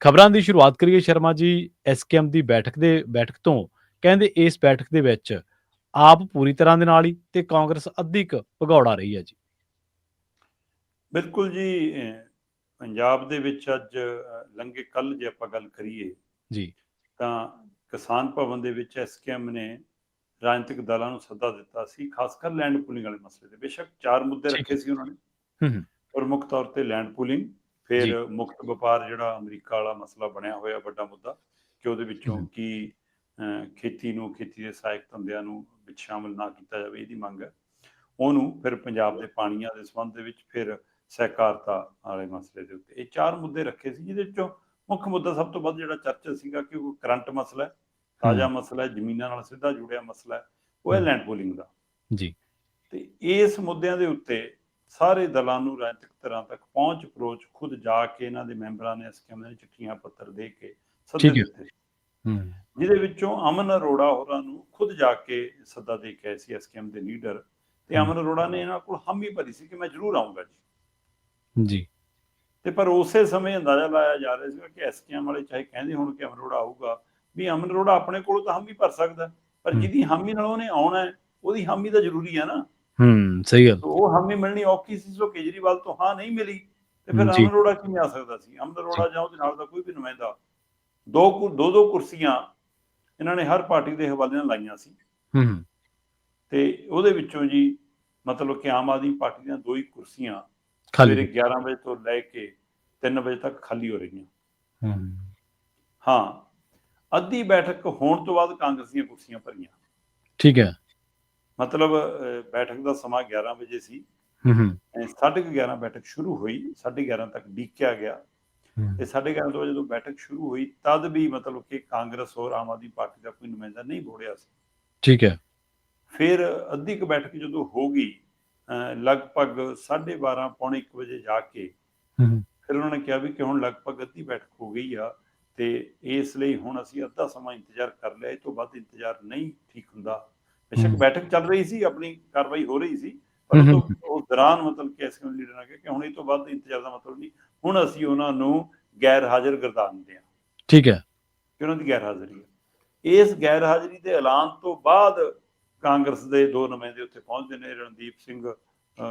ਖਬਰਾਂ ਦੀ ਸ਼ੁਰੂਆਤ ਕਰੀਏ ਸ਼ਰਮਾ ਜੀ ਐਸਕੇਐਮ ਦੀ ਬੈਠਕ ਦੇ ਬੈਠਕ ਤੋਂ। ਕਹਿੰਦੇ ਇਸ ਬੈਠਕ ਦੇ ਵਿੱਚ ਆਪ ਪੂਰੀ ਤਰ੍ਹਾਂ ਦੇ ਨਾਲ ਹੀ ਤੇ ਕਾਂਗਰਸ ਅੱਧੀ ਕੁ ਭਗੌੜਾ ਰਹੀ ਹੈ ਜੀ। ਬਿਲਕੁਲ ਜੀ ਪੰਜਾਬ ਦੇ ਵਿੱਚ ਅੱਜ ਲੰਘੇ ਕੱਲ ਜੇ ਆਪਾਂ ਗੱਲ ਕਰੀਏ ਜੀ। ਤਾਂ ਕਿਸਾਨ ਭਵਨ ਦੇ ਵਿੱਚ ਐਸਕੇਐਮ ਨੇ ਰਾਜਨੀਤਿਕ ਦਲਾਂ ਨੂੰ ਸੱਦਾ ਦਿੱਤਾ ਸੀ ਖਾਸ ਕਰ ਲੈਂਡ ਪੂਲਿੰਗ ਵਾਲੇ ਮਸਲੇ ਤੇ। ਬੇਸ਼ੱਕ ਚਾਰ ਮੁੱਦੇ ਰੱਖੇ ਸੀ ਉਹਨਾਂ ਨੇ। ਹੂੰ ਹੂੰ। ਪ੍ਰਮੁੱਖ ਤੌਰ ਤੇ ਲੈਂਡ ਪੂਲਿੰਗ। ਫਿਰ ਮੁਕਤ ਵਪਾਰ ਜਿਹੜਾ ਅਮਰੀਕਾ ਵਾਲਾ ਮਸਲਾ ਬਣਿਆ ਹੋਇਆ ਵੱਡਾ ਮੁੱਦਾ ਕਿ ਉਹਦੇ ਵਿੱਚੋਂ। ਕੀ ਖੇਤੀ ਨੂੰ ਖੇਤੀ ਦੇ ਸਹਾਇਕ ਧੰਦਿਆਂ ਨੂੰ ਵਿੱਚ ਸ਼ਾਮਲ ਨਾ ਕੀਤਾ ਜਾਵੇ ਇਹਦੀ ਮੰਗ ਹੈ। ਉਹਨੂੰ ਫਿਰ ਪੰਜਾਬ ਦੇ ਪਾਣੀਆਂ ਦੇ ਸੰਬੰਧ ਦੇ ਵਿੱਚ ਫਿਰ ਸਹਿਕਾਰਤਾ ਵਾਲੇ ਮਸਲੇ ਦੇ ਉੱਤੇ। ਇਹ ਚਾਰ ਮੁੱਦੇ ਰੱਖੇ ਸੀ ਜਿਹਦੇ ਵਿੱਚੋਂ ਮੁੱਖ ਮੁੱਦਾ ਸਭ ਤੋਂ ਵੱਧ ਜਿਹੜਾ ਚਰਚਾ ਸੀਗਾ ਕਿ ਉਹ ਕਰੰਟ ਮਸਲਾ ਹੈ ਤਾਜ਼ਾ ਮਸਲਾ ਹੈ ਜ਼ਮੀਨਾਂ ਨਾਲ ਸਿੱਧਾ ਜੁੜਿਆ ਮਸਲਾ ਹੈ ਉਹ ਹੈ। ਲੈਂਡ ਪੂਲਿੰਗ ਦਾ। ਜੀ। ਤੇ ਇਸ ਮੁੱਦਿਆਂ ਦੇ ਉੱਤੇ ਸਾਰੇ ਦਲਾਂ ਨੂੰ ਰਾਜਨੀਤਿਕ ਤਰ੍ਹਾਂ ਤੱਕ ਪਹੁੰਚ ਅਪਰੋਚ ਖੁਦ ਜਾ ਕੇ ਇਹਨਾਂ ਦੇ ਮੈਂਬਰਾਂ ਨੇ ਸਕੀਮ ਦੇ ਚਿੱਠੀਆਂ ਪੱਤਰ ਦੇ ਕੇ ਸੱਦੇ। ਦਿੱਤੇ ਹੂੰ ਜਿਹਦੇ ਵਿੱਚੋਂ ਅਮਨ ਅਰੋੜਾ ਹੋਰਾਂ ਨੂੰ ਖੁਦ ਜਾ ਕੇ ਸੱਦਾ ਦੇ ਕੇ ਸੀ ਐਸਕੇਐਮ ਦੇ ਲੀਡਰ ਤੇ। ਅਮਨ ਅਰੋੜਾ ਨੇ ਇਹਨਾਂ ਕੋਲ ਹਾਮੀ ਭਰੀ ਸੀ ਕਿ ਮੈਂ ਜ਼ਰੂਰ ਆਉਂਗਾ ਜੀ ਜੀ ਤੇ ਪਰ ਉਸੇ ਸਮੇਂ ਅੰਦਾਜ਼ਾ ਲਾਇਆ ਜਾ ਰਿਹਾ ਸੀ ਕਿ ਐਸਕੇਐਮ ਵਾਲੇ ਚਾਹੇ ਕਹਿੰਦੇ ਹੁਣ ਕਿ ਅਮਨ ਅਰੋੜਾ ਆਊਗਾ ਵੀ ਅਮਨ ਅਰੋੜਾ ਆਪਣੇ ਕੋਲੋਂ ਤਾਂ ਹਾਮੀ ਭਰ ਸਕਦਾ ਪਰ। ਜਿਹਦੀ ਹਾਮੀ ਨਾਲ ਉਹਨੇ ਆਉਣਾ ਹੈ ਉਹਦੀ ਹਾਮੀ ਤਾਂ ਜ਼ਰੂਰੀ ਹੈ ਨਾ ਹੂੰ ਸਹੀ ਗੱਲ। ਹਾਮੀ ਮਿਲਣੀ ਔਖੀ ਸੀ ਸੋ ਕੇਜਰੀਵਾਲ ਤੋਂ ਹਾਂ ਨਹੀਂ ਮਿਲੀ ਤੇ ਫਿਰ ਜੀ। ਅਮਨ ਅਰੋੜਾ ਕਿਵੇਂ ਆ ਸਕਦਾ ਸੀ? ਅਮਨ ਅਰੋੜਾ ਜਾਂ ਉਹਦੇ ਨਾਲ ਦਾ ਕੋਈ ਵੀ ਨੁਮਾਇੰਦਾ। ਦੋ ਕੁ- ਦੋ ਦੋ ਕੁਰਸੀਆਂ ਇਹਨਾਂ ਨੇ ਹਰ ਪਾਰਟੀ ਦੇ ਹਵਾਲੇ ਨਾਲ ਲਾਈਆਂ ਸੀ। ਹੂੰ। ਤੇ ਉਹਦੇ ਵਿੱਚੋਂ ਜੀ ਮਤਲਬ ਕਿ ਆਮ ਆਦਮੀ ਪਾਰਟੀ ਦੀਆਂ ਦੋ ਹੀ ਕੁਰਸੀਆਂ ਖਾਲੀ। ਸਵੇਰੇ 11 ਵਜੇ ਤੋਂ ਲੈ ਕੇ 3 ਵਜੇ ਤੱਕ ਖਾਲੀ ਹੋ ਰਹੀਆਂ। ਹੂੰ। ਹਾਂ ਅੱਧੀ ਬੈਠਕ ਹੋਣ ਤੋਂ ਬਾਅਦ ਕਾਂਗਰਸ ਦੀਆਂ ਕੁਰਸੀਆਂ ਭਰੀਆਂ। ਠੀਕ ਹੈ। ਮਤਲਬ ਬੈਠਕ ਦਾ ਸਮਾਂ 11 ਵਜੇ ਸੀ। ਹੂੰ ਹੂੰ। ਅਹ, ਸਾਢੇ ਕੁ 11 ਬੈਠਕ ਸ਼ੁਰੂ ਹੋਈ 11:30 ਤੱਕ ਡੀਕਿਆ ਗਿਆ। ਤੇ 11:30 ਤੋਂ ਜਦੋਂ ਬੈਠਕ ਸ਼ੁਰੂ ਹੋਈ ਤਦ ਵੀ ਮਤਲਬ ਕਿ ਕਾਂਗਰਸ ਔਰ ਆਮ ਆਦਮੀ ਪਾਰਟੀ ਦਾ ਕੋਈ ਨੁਮਾਇੰਦਾ ਨਹੀਂ ਬੋੜਿਆ ਸੀ। ਠੀਕ ਹੈ। ਫਿਰ ਅੱਧੀ ਕੁ ਬੈਠਕ ਜਦੋਂ ਹੋ ਗਈ ਲਗਭਗ 12:30 ਪੌਣੇ 1 ਵਜੇ ਜਾ ਕੇ ਫਿਰ ਉਹਨਾਂ ਨੇ ਕਿਹਾ ਵੀ ਕਿ ਹੁਣ ਲਗਭਗ ਅੱਧੀ ਬੈਠਕ ਹੋ ਗਈ ਆ ਤੇ ਇਸ ਲਈ ਹੁਣ ਅਸੀਂ ਅੱਧਾ ਸਮਾਂ ਇੰਤਜ਼ਾਰ ਕਰ ਲਿਆ ਇਹ ਤੋਂ ਵੱਧ ਇੰਤਜ਼ਾਰ ਨਹੀਂ ਠੀਕ ਹੁੰਦਾ। ਬੇਸ਼ੱਕ। ਬੈਠਕ ਚੱਲ ਰਹੀ ਸੀ ਆਪਣੀ ਕਾਰਵਾਈ ਹੋ ਰਹੀ ਸੀ ਪਰ ਉਸ ਦੌਰਾਨ ਮਤਲਬ ਕਿ ਐਸਕੇਐਮ ਲੀਡਰ ਨੇ ਕਿਹਾ ਕਿ ਹੁਣ ਇਹ ਤੋਂ ਵੱਧ ਇੰਤਜ਼ਾਰ ਦਾ ਮਤਲਬ ਨਹੀਂ। ਹੁਣ ਅਸੀਂ ਉਹਨਾਂ ਨੂੰ ਗੈਰ ਹਾਜ਼ਰ ਗਰਦਾਨਦੇ ਹਾਂ ਠੀਕ ਹੈ। ਕਿ ਉਹਨਾਂ ਦੀ ਗੈਰ ਹਾਜ਼ਰੀ ਹੈ। ਇਸ ਗੈਰ ਹਾਜ਼ਰੀ ਦੇ ਐਲਾਨ ਤੋਂ ਬਾਅਦ ਕਾਂਗਰਸ ਦੇ ਦੋ ਨੁਮਾਇੰਦੇ ਉੱਥੇ ਪਹੁੰਚਦੇ ਨੇ ਰਣਦੀਪ ਸਿੰਘ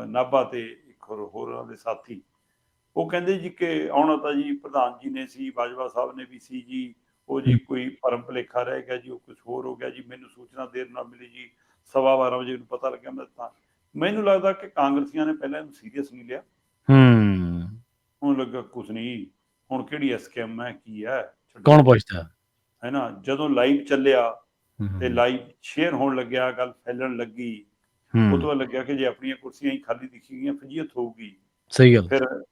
ਨਾਭਾ ਤੇ ਇੱਕ ਹੋਰ ਹੋਰ ਉਹਨਾਂ ਦੇ ਸਾਥੀ। ਉਹ ਕਹਿੰਦੇ ਜੀ ਕਿ ਆਉਣਾ ਤਾਂ ਜੀ ਪ੍ਰਧਾਨ ਜੀ ਨੇ ਸੀ ਬਾਜਵਾ ਸਾਹਿਬ ਨੇ ਵੀ ਸੀ ਜੀ। ਉਹ ਜੀ ਕੋਈ ਭਰਮ ਭੁਲੇਖਾ ਰਹਿ ਗਿਆ ਜੀ ਉਹ ਕੁਝ ਹੋਰ ਹੋ ਗਿਆ ਜੀ ਮੈਨੂੰ ਸੂਚਨਾ ਦੇਰ ਨਾਲ ਮਿਲੀ ਜੀ ਸਵਾ 12 ਵਜੇ ਨੂੰ ਪਤਾ ਲੱਗਿਆ ਮੈਂ ਤਾਂ। ਮੈਨੂੰ ਲੱਗਦਾ ਕਿ ਕਾਂਗਰਸੀਆਂ ਨੇ ਪਹਿਲਾਂ ਇਹਨੂੰ ਸੀਰੀਅਸ ਨਹੀਂ ਲਿਆ। ਹੂੰ। ਹੁਣ ਲੱਗਾ ਕੁਝ ਨਹੀਂ। ਹੁਣ ਕਿਹੜੀ ਐਸਕੇਐਮ ਹੈ ਕੀ ਹੈ। ਕੌਣ ਪੁੱਛਦਾ? ਹੈ ਨਾ ਜਦੋਂ ਲਾਈਵ ਚੱਲਿਆ ਤੇ ਲਾਈਵ ਸ਼ੇਅਰ ਹੋਣ ਲੱਗਿਆ ਗੱਲ ਫੈਲਣ ਲੱਗੀ। ਹੂੰ, ਉਹ ਤੋਂ ਬਾਅਦ ਲੱਗਿਆ ਕਿ ਜੇ ਆਪਣੀਆਂ ਕੁਰਸੀਆਂ ਹੀ ਖਾਲੀ ਦਿਖੀ ਗਈਆਂ ਫਜੀਅਤ ਹੋਊਗੀ। ਸਹੀ ਗੱਲ। ਫਿਰ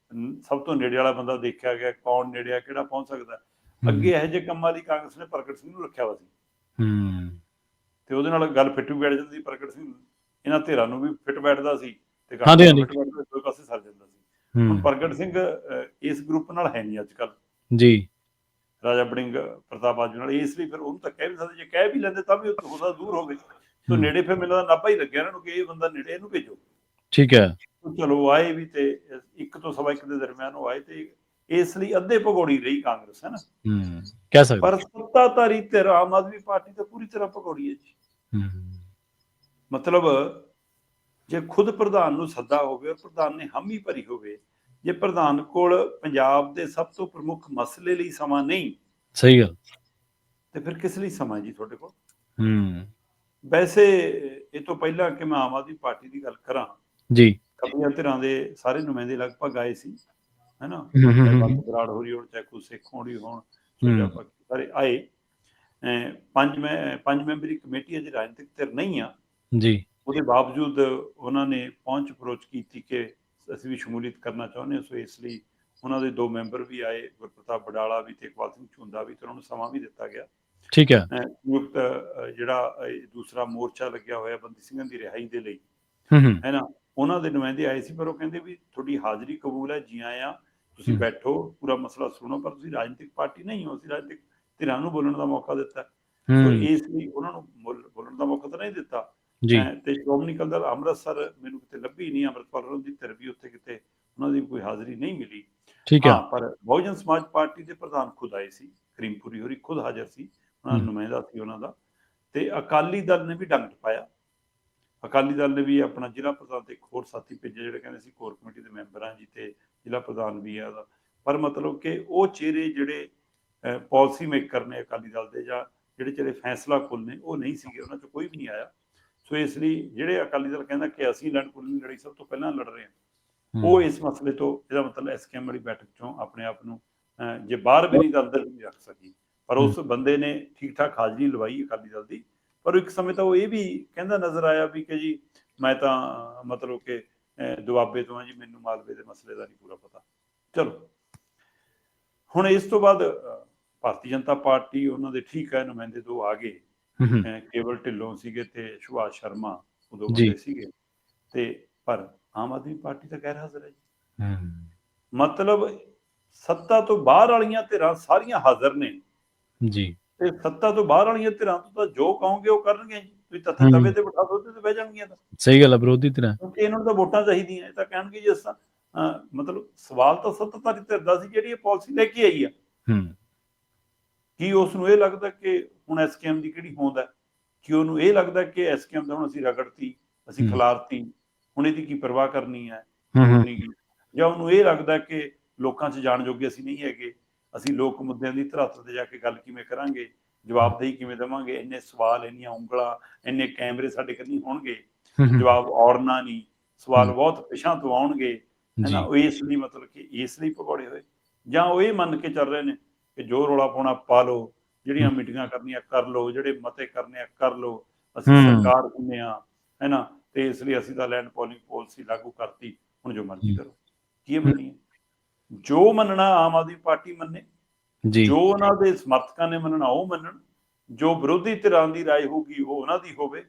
ਸਭ ਤੋਂ ਨੇੜੇ ਵਾਲਾ ਬੰਦਾ ਦੇਖਿਆ ਗਿਆ ਕੌਣ ਨੇੜੇ ਆ ਕਿਹੜਾ ਪਹੁੰਚ ਸਕਦਾ? ਅੱਗੇ ਇਹੋ ਜਿਹੇ ਕੰਮਾਂ ਲਈ ਕਾਂਗਰਸ ਨੇ ਪ੍ਰਗਟ ਸਿੰਘ ਨੂੰ ਰੱਖਿਆ ਵਾ ਸੀ। ਹੂੰ। ਤੇ ਉਹਦੇ ਨਾਲ ਗੱਲ ਫਿੱਟ ਵੀ ਬੈਠ ਜਾਂਦੀ ਸੀ ਪ੍ਰਗਟ ਸਿੰਘ ਇਹਨਾਂ ਧਿਰਾਂ ਨੂੰ ਵੀ ਫਿੱਟ ਬੈਠਦਾ ਸੀ ਤੇ ਹਾਂਜੀ, ਹਾਂਜੀ। ਦੋਵੇਂ ਪਾਸੇ ਸਰ ਜਾਂਦਾ ਸੀ। ਹੁਣ ਹੂੰ ਪ੍ਰਗਟ ਸਿੰਘ ਇਸ ਗਰੁੱਪ ਨਾਲ ਹੈ ਨਹੀਂ ਅੱਜ ਕੱਲ ਜੀ। ਰਾਜਾ ਬੜਿੰਗ ਪ੍ਰਤਾਪ ਬਾਜੂ ਨਾਲ ਇਸ ਲਈ ਫਿਰ ਉਹਨੂੰ ਤਾਂ ਕਹਿ ਵੀ ਸਕਦੇ। ਜੇ ਕਹਿ ਵੀ ਲੈਂਦੇ ਤਾਂ ਵੀ ਉਹ ਹੋਦਾ ਦੂਰ ਹੋਵੇ ਸੋ ਹੂੰ। ਨੇੜੇ ਫਿਰ ਮੈਨੂੰ ਲੱਗਦਾ ਨਾਭਾ ਹੀ ਲੱਗਿਆ ਇਹਨਾਂ ਨੂੰ ਕਿ ਇਹ ਬੰਦਾ ਨੇੜੇ ਇਹਨੂੰ ਭੇਜੋ। ਠੀਕ ਹੈ। ਚਲੋ ਆਏ ਵੀ ਤੇ ਇੱਕ ਤੋਂ ਸਵਾ ਇੱਕ ਦੇ ਦਰਮਿਆਨ ਉਹ ਆਏ ਤੇ ਇਸ ਲਈ ਅੱਧੇ ਭਗੌੜੀ ਰਹੀ ਕਾਂਗਰਸ ਹੈ ਨਾ? ਹੂੰ ਕਹਿ ਸਕਦੇ। ਪਰ ਸੱਤਾਧਾਰੀ ਧਿਰ ਆਮ ਆਦਮੀ ਪਾਰਟੀ ਤਾਂ ਪੂਰੀ ਤਰ੍ਹਾਂ ਭਗੌੜੀ ਹੈ ਜੀ। ਹੂੰ। ਮਤਲਬ ਜੇ ਖੁਦ ਪ੍ਰਧਾਨ ਨੂੰ ਸੱਦਾ ਹੋਵੇ ਔਰ ਪ੍ਰਧਾਨ ਨੇ ਹਾਮੀ ਭਰੀ ਹੋਵੇ ਜੇ ਪ੍ਰਧਾਨ ਕੋਲ ਪੰਜਾਬ ਦੇ ਸਭ ਤੋਂ ਪ੍ਰਮੁੱਖ ਮਸਲੇ ਲਈ ਸਮਾਂ ਨਹੀਂ ਸਹੀ ਗੱਲ। ਤੇ ਫਿਰ ਕਿਸ ਲਈ ਸਮਾਂ ਜੀ ਤੁਹਾਡੇ ਕੋਲ? ਹੂੰ। ਵੈਸੇ ਇਹ ਤੋਂ ਪਹਿਲਾਂ ਕਿ ਮੈਂ ਆਮ ਆਦਮੀ ਪਾਰਟੀ ਦੀ ਗੱਲ ਕਰਾਂ ਜੀ। ਖੱਬੀਆਂ ਧਿਰਾਂ ਦੇ ਸਾਰੇ ਨੁਮਾਇੰਦੇ ਲਗਭਗ ਆਏ ਸੀ। ਹੈਨਾ? ਬਰਾੜ ਹੋਰੀ ਹੋਣ ਚਾਹੇ ਕੋਈ ਸਿੱਖ ਹੋਣੀ ਹੋਣ ਸਾਰੇ ਆਏ। ਪੰਜ ਮੈਂ ਪੰਜ ਮੈਂਬਰੀ ਕਮੇਟੀ ਅਜੇ ਰਾਜਨੀਤਿਕ ਧਿਰ ਨਹੀਂ ਆ। ਜੀ। ਉਹਦੇ ਬਾਵਜੂਦ ਉਹਨਾਂ ਨੇ ਪਹੁੰਚ ਅਪਰੋਚ ਕੀਤੀ ਕਿ ਅਸੀਂ ਵੀ ਸ਼ਮੂਲੀਅਤ ਕਰਨਾ ਚਾਹੁੰਦੇ ਹਾਂ ਸੋ ਇਸ ਲਈ ਉਹਨਾਂ ਦੇ ਦੋ ਮੈਂਬਰ ਵੀ ਆਏ ਗੁਰਪ੍ਰਤਾਪ ਬਡਾਲਾ ਵੀ ਤੇ ਇਕਬਾਲ ਸਿੰਘ ਝੁੰਦਾ ਵੀ ਤੇ ਉਹਨਾਂ ਨੂੰ ਸਮਾਂ ਵੀ ਦਿੱਤਾ ਗਿਆ। ਠੀਕ ਹੈ। ਸੰਯੁਕਤ ਜਿਹੜਾ ਦੂਸਰਾ ਮੋਰਚਾ ਲੱਗਿਆ ਹੋਇਆ ਬੰਦੀ ਸਿੰਘਾਂ ਦੀ ਰਿਹਾਈ ਦੇ ਲਈ। ਹੂੰ ਹੂੰ। ਹੈ ਨਾ? ਉਹਨਾਂ ਦੇ ਨੁਮਾਇੰਦੇ ਆਏ ਸੀ ਪਰ ਉਹ ਕਹਿੰਦੇ ਵੀ ਤੁਹਾਡੀ ਹਾਜ਼ਰੀ ਕਬੂਲ ਹੈ ਜੀ ਆਇਆਂ। ਤੁਸੀਂ। ਬੈਠੋ ਪੂਰਾ ਮਸਲਾ ਸੁਣੋ ਪਰ ਤੁਸੀਂ ਰਾਜਨੀਤਿਕ ਪਾਰਟੀ ਨਹੀਂ ਹੋ ਅਸੀਂ ਰਾਜਨੀਤਿਕ ਧਿਰਾਂ ਨੂੰ ਬੋਲਣ ਦਾ ਮੌਕਾ ਦਿੱਤਾ। ਸੋ ਇਸ ਲਈ ਉਹਨਾਂ ਨੂੰ ਬੋਲ- ਬੋਲਣ ਦਾ ਮੌਕਾ ਤਾਂ ਨਹੀਂ ਦਿੱਤਾ। ਜੀ। ਤੇ ਸ਼੍ਰੋਮਣੀ ਅਕਾਲੀ ਦਲ ਅੰਮ੍ਰਿਤਸਰ ਮੈਨੂੰ ਕਿਤੇ ਲੱਭੀ ਨਹੀਂ ਅੰਮ੍ਰਿਤਪਾਲ ਹੋਰਾਂ ਦੀ ਧਿਰ ਵੀ ਉੱਥੇ ਕਿਤੇ ਉਹਨਾਂ ਦੀ ਕੋਈ ਹਾਜ਼ਰੀ ਨਹੀਂ ਮਿਲੀ। ਠੀਕ ਹੈ ਪਰ ਬਹੁਜਨ ਸਮਾਜ ਪਾਰਟੀ ਦੇ ਪ੍ਰਧਾਨ ਖੁਦ ਆਏ ਸੀ ਕਰੀਮਪੁਰੀ ਹੋਰੀ ਖੁਦ ਹਾਜ਼ਰ ਸੀ ਉਹਨਾਂ ਦਾ ਹਮ। ਨੁਮਾਇੰਦਾ ਸੀ ਉਹਨਾਂ ਦਾ। ਤੇ ਅਕਾਲੀ ਦਲ ਨੇ ਵੀ ਡੰਗ ਪਾਇਆ ਅਕਾਲੀ ਦਲ ਨੇ ਵੀ ਆਪਣਾ ਜ਼ਿਲ੍ਹਾ ਪ੍ਰਧਾਨ ਤੇ ਇੱਕ ਹੋਰ ਸਾਥੀ ਭੇਜੇ ਜਿਹੜੇ ਕਹਿੰਦੇ ਸੀ ਕੋਰ ਕਮੇਟੀ ਦੇ ਮੈਂਬਰ ਜੀ ਤੇ ਜ਼ਿਲ੍ਹਾ ਪ੍ਰਧਾਨ ਵੀ ਆ ਉਹਦਾ। ਪਰ ਮਤਲਬ ਕਿ ਉਹ ਚਿਹਰੇ ਜਿਹੜੇ ਪਾਲਿਸੀ ਮੇਕਰ ਨੇ ਅਕਾਲੀ ਦਲ ਦੇ ਜਾਂ ਜਿਹੜੇ ਚਿਹਰੇ ਫੈਸਲਾ ਕੁਲ ਨੇ ਉਹ ਨਹੀਂ ਸੀਗੇ ਉਹਨਾਂ ਚੋਂ ਕੋਈ ਵੀ ਨਹੀਂ ਆਇਆ। ਸੋ ਇਸ ਲਈ ਜਿਹੜੇ ਅਕਾਲੀ ਦਲ ਕਹਿੰਦਾ ਕਿ ਅਸੀਂ ਲੈਂਡ ਪੂਲਿੰਗ ਲੜਾਈ ਸਭ ਤੋਂ ਪਹਿਲਾਂ ਲੜ ਰਹੇ ਹਾਂ। ਉਹ ਇਸ ਮਸਲੇ ਤੋਂ ਇਹਦਾ ਮਤਲਬ ਐਸਕੇਐਮ ਵਾਲੀ ਬੈਠਕ ਚੋਂ ਆਪਣੇ ਆਪ ਨੂੰ ਜੇ ਬਾਹਰ ਵੀ ਨਹੀਂ ਤਾਂ ਅੰਦਰ ਵੀ ਰੱਖ ਸਕੀ। ਪਰ ਉਸ ਬੰਦੇ ਨੇ ਠੀਕ ਠਾਕ ਹਾਜ਼ਰੀ ਲਵਾਈ ਅਕਾਲੀ ਦਲ ਦੀ। ਪਰ ਇੱਕ ਸਮੇਂ ਤਾਂ ਉਹ ਇਹ ਵੀ ਕਹਿੰਦਾ ਨਜ਼ਰ ਆਇਆ ਵੀ ਕਿ ਜੀ ਮੈਂ ਤਾਂ ਮਤਲਬ ਕਿ ਦੁਆਬੇ ਤੋਂ ਆ ਜੀ ਮੈਨੂੰ ਮਾਲਵੇ ਦੇ ਮਸਲੇ ਦਾ ਨਹੀਂ ਪੂਰਾ ਪਤਾ। ਚਲੋ। ਹੁਣ ਇਸ ਤੋਂ ਬਾਅਦ ਭਾਰਤੀ ਜਨਤਾ ਪਾਰਟੀ ਉਹਨਾਂ ਦੇ ਠੀਕ ਹੈ ਨੁਮਾਇੰਦੇ ਦੋ ਆ ਗਏ। ਕੇਵਲ ਢਿੱਲੋਂ ਸੀਗੇ ਤੇ ਸੁਭਾਸ਼ ਸ਼ਰਮਾ ਉਦੋਂ। ਬੰਦੇ ਸੀਗੇ। ਤੇ ਪਰ ਆਮ ਆਦਮੀ ਪਾਰਟੀ ਤਾਂ ਗੈਰ ਹਾਜ਼ਰ ਹੈ ਜੀ। ਮਤਲਬ ਸੱਤਾ ਤੋਂ ਬਾਹਰ ਵਾਲੀਆਂ ਧਿਰਾਂ ਸਾਰੀਆਂ ਹਾਜ਼ਰ ਨੇ। ਜੀ। ਤੇ ਸੱਤਾ ਤੋਂ ਬਾਹਰ ਵਾਲੀਆਂ ਧਿਰਾਂ ਤੋਂ ਤਾਂ ਜੋ ਕਹੋਗੇ ਉਹ ਕਰਨਗੇ ਜੀ। ਤੁਸੀਂ ਤੱਥੇ। ਤਵੇ ਤੇ ਬਿਠਾ ਦੋ ਤੇ ਬਹਿ ਜਾਣਗੀਆਂ ਤਾਂ। ਸਹੀ ਗੱਲ ਹੈ ਵਿਰੋਧੀ ਧਿਰਾਂ ਕਿਉਂਕਿ ਇਹਨਾਂ ਨੂੰ ਤਾਂ ਵੋਟਾਂ ਚਾਹੀਦੀਆਂ ਇਹ ਤਾਂ ਕਹਿਣਗੇ ਜੀ ਅਸਾਂ ਮਤਲਬ ਸਵਾਲ ਤਾਂ ਸੱਤਾਧਾਰੀ ਧਿਰ ਦਾ ਸੀ ਜਿਹੜੀ ਇਹ ਪਾਲਿਸੀ ਲੈ ਕੇ ਆਈ ਆ। ਹਮ ਕੀ ਉਸ ਨੂੰ ਇਹ ਲੱਗਦਾ ਕਿ ਹੁਣ ਐਸਕੇਐਮ ਦੀ ਕਿਹੜੀ ਹੋਂਦ ਹੈ? ਕਿ ਉਹਨੂੰ ਇਹ ਲੱਗਦਾ ਕਿ ਐਸਕੇਐਮ ਦਾ ਹੁਣ ਅਸੀਂ ਰਗੜਤੀ ਅਸੀਂ। ਖਿਲਾਰਤੀ ਹੁਣ ਇਹਦੀ ਕੀ ਪਰਵਾਹ ਕਰਨੀ ਹੈ। ਜਾਂ ਉਹਨੂੰ ਇਹ ਲੱਗਦਾ ਕਿ ਲੋਕਾਂ 'ਚ ਜਾਣ ਜੋਗੇ ਅਸੀਂ ਨਹੀਂ ਹੈਗੇ ਅਸੀਂ ਲੋਕ ਮੁੱਦਿਆਂ ਦੀ ਧਰਾਤਲ ਤੇ ਜਾ ਕੇ ਗੱਲ ਕਿਵੇਂ ਕਰਾਂਗੇ? ਜਵਾਬਦੇਹੀ ਕਿਵੇਂ ਦੇਵਾਂਗੇ? ਇੰਨੇ ਸਵਾਲ ਇੰਨੀਆਂ ਉਂਗਲਾਂ ਇੰਨੇ ਕੈਮਰੇ ਸਾਡੇ ਕੰਨੀ ਹੋਣਗੇ। ਜਵਾਬ ਔੜਨਾ ਨਹੀਂ ਸਵਾਲ। ਬਹੁਤ ਪਿਛਾਂ ਤੋਂ ਆਉਣਗੇ। ਹੈ ਜੀ। ਨਾ ਉਹ ਇਸ ਲਈ ਮਤਲਬ ਕਿ ਇਸ ਲਈ ਭਗੌੜੇ ਹੋਏ। ਜਾਂ ਉਹ ਇਹ ਮੰਨ ਕੇ ਚੱਲ ਰਹੇ ਨੇ ਕਿ ਜੋ ਰੋਲਾ ਪਾਉਣਾ ਪਾ ਲਓ ਜਿਹੜੀਆਂ। ਮੀਟਿੰਗਾਂ ਕਰਨੀਆਂ ਕਰ ਲਓ ਜਿਹੜੇ ਮਤੇ ਕਰਨੇ ਆ ਕਰ ਲਓ। ਅਸੀਂ। ਸਰਕਾਰ ਹੁੰਨੇ ਆ ਹੈ ਨਾ? ਤੇ ਇਸ ਲਈ ਅਸੀਂ ਤਾਂ ਲੈਂਡ ਪੋਲਿੰਗ ਪਾਲਿਸੀ ਲਾਗੂ ਕਰਤੀ। ਹੁਣ ਜੋ ਮਰਜ਼ੀ। ਕਰੋ। ਕੀ ਇਹ ਜੋ ਮੰਨਣਾ ਆਮ ਆਦਮੀ ਪਾਰਟੀ ਮੰਨੇ। ਜੀ। ਜੋ ਉਹਨਾਂ ਦੇ ਸਮਰਥਕਾਂ ਨੇ ਮੰਨਣਾ ਉਹ ਮੰਨਣ ਜੋ ਵਿਰੋਧੀ ਧਿਰਾਂ ਦੀ ਰਾਏ ਹੋਊਗੀ ਉਹ ਉਹਨਾਂ ਦੀ ਹੋਵੇ।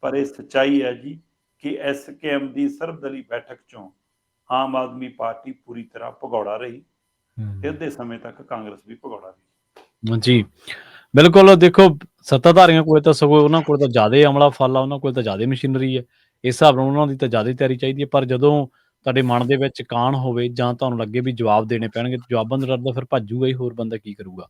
ਪਰ ਇਹ ਸੱਚਾਈ ਹੈ ਜੀ ਕਿ ਐਸਕੇਐਮ ਦੀ ਸਰਬਦਲੀ ਬੈਠਕ ਚੋਂ ਆਮ ਆਦਮੀ ਪਾਰਟੀ ਪੂਰੀ ਤਰ੍ਹਾਂ ਭਗੌੜਾ ਰਹੀ। ਤੇ ਅੱਧੇ ਸਮੇਂ ਤੱਕ ਕਾਂਗਰਸ ਵੀ ਭਗੌੜਾ ਰਹੀ। ਜੀ। ਬਿਲਕੁਲ ਦੇਖੋ ਸੱਤਾਧਾਰੀਆਂ ਕੋਲ ਤਾਂ ਸਗੋਂ ਉਹਨਾਂ ਕੋਲ ਤਾਂ ਜ਼ਿਆਦਾ ਅਮਲਾ ਫਲ ਆ ਉਹਨਾਂ ਕੋਲ ਤਾਂ ਜ਼ਿਆਦਾ ਮਸ਼ੀਨਰੀ ਹੈ। ਇਸ ਹਿਸਾਬ ਨਾਲ ਉਹਨਾਂ ਦੀ ਤਾਂ ਜ਼ਿਆਦਾ ਤਿਆਰੀ ਚਾਹੀਦੀ ਹੈ। ਪਰ ਜਦੋਂ ਤੁਹਾਡੇ ਮਨ ਦੇ ਵਿੱਚ ਕਾਣ ਹੋਵੇ ਜਾਂ ਤੁਹਾਨੂੰ ਲੱਗੇ ਵੀ ਜਵਾਬ ਦੇਣੇ ਪੈਣਗੇ, ਜਵਾਬਾਂ ਦਾ ਡਰ ਤਾਂ ਫਿਰ ਭੱਜੂਗਾ ਹੀ, ਹੋਰ ਬੰਦਾ ਕੀ ਕਰੂਗਾ?